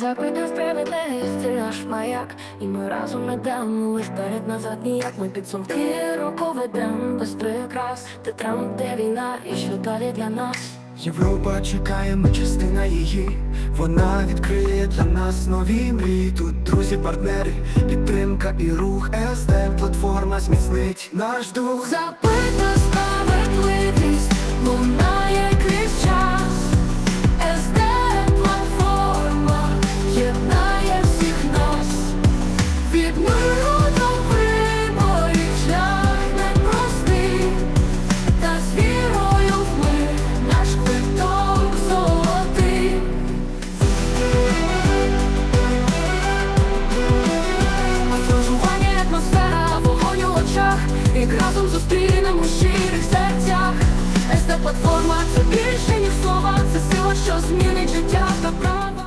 Запити справедливість, це наш маяк, і ми разом не дамо лиш перед назад ніяк ми підсумки року ведем без прикрас, де Трамп, де війна, і що далі для нас. Європа чекає, ми частина її. Вона відкриє для нас нові мрії. Тут друзі, партнери, підтримка і рух. СД платформа зміцнить наш дух. Запита і разом зустрінемо у щирих серцях. СТ платформа це більше ніж слова, це сила, що змінить життя та правду.